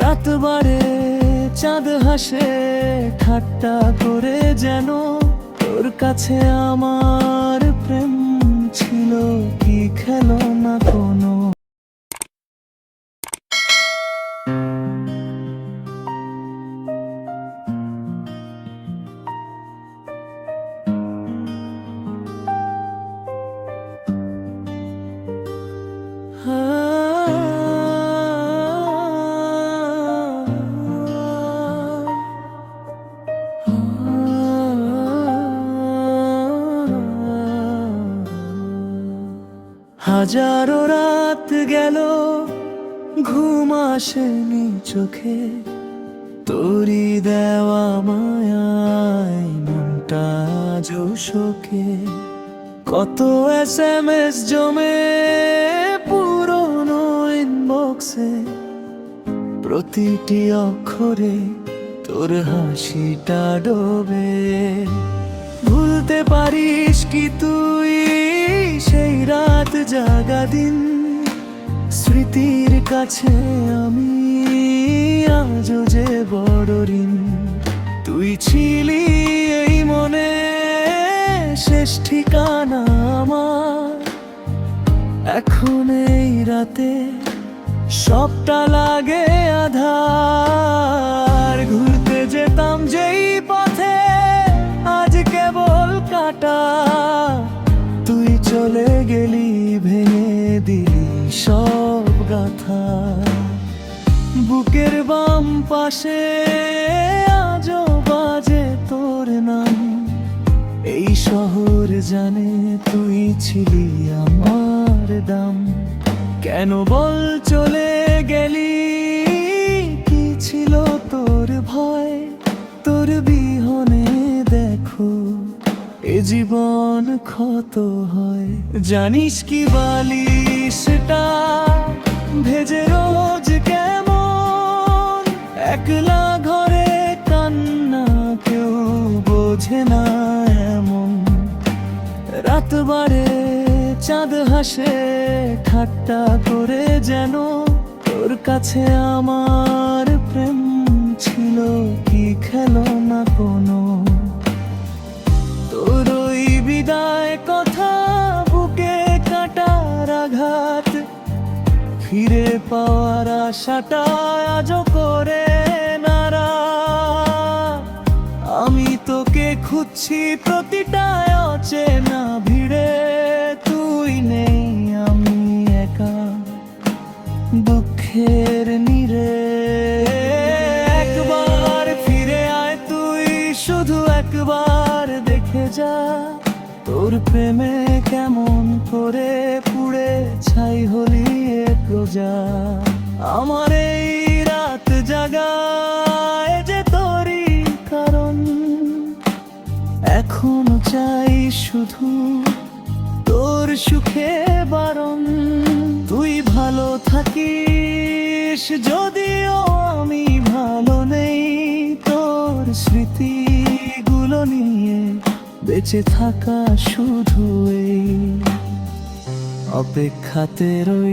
রাত বারে চাঁদ হাসে ঠাট্টা করে যেন তোর কাছে আমার প্রেম ছিল। হাজারো রাত গেল, ঘুম আসেনি চোখে। তোরি দেওয়া মায়ায় মনটা জোশোকে কত এস এম এস জমে পুরনো ইনবক্সে প্রতিটি অক্ষরে তোর হাসিটা ডোবে। ভুলতে পারিস কি তুই সেই জাগা দিন, স্মৃতির কাছে আমি আজও যে বড় ঋণ। তুই ছিলি এই মনে, শেষ ঠিকানা আমার। এখন এই রাতে সবটা লাগে আধার। ঘুরতে যেতাম যেই পথে, আজ কেবল কাটা। তুই চলে গেলি সব গাথা। বুকের বাম পাশে আজও বাজে তোর নাম। এই শহর জানে তুই ছিলি আমার দাম। কেন বল চলে গেলি? কি ছিল তোর ভয়? তোর বিহনে দেখো, এ জীবন ক্ষত হয়। জানিস কি বালিশটা ভেজে রোজ কেমন? একলা ঘরে কান্না কেউ বোঝে না এমন। রাত বারে চাঁদ হাসে, ঠাট্টা করে যেন তোর কাছে আমার প্রেম ছিল কি খেলো? ফিরে পাওয়ার আশাটা আজও করে নারা। আমি তোকে খুঁজছি প্রতিটা অচেনা ভিড়ে, তুই নেই আমি একা দুঃখের নিরে একবার ফিরে আয় তুই, শুধু একবার দেখে যা তোর প্রেমে কেমন করে ছাই হলি এ প্রজা আমার এই রাত জাগায় যে তোরই কারণ। এখন চাই শুধু তোর সুখে বারণ। তুই ভালো থাকিস যদিও আমি ভালো নেই। তোর স্মৃতিগুলো নিয়ে বেঁচে থাকা শুধু এই অপেক্ষাতে রই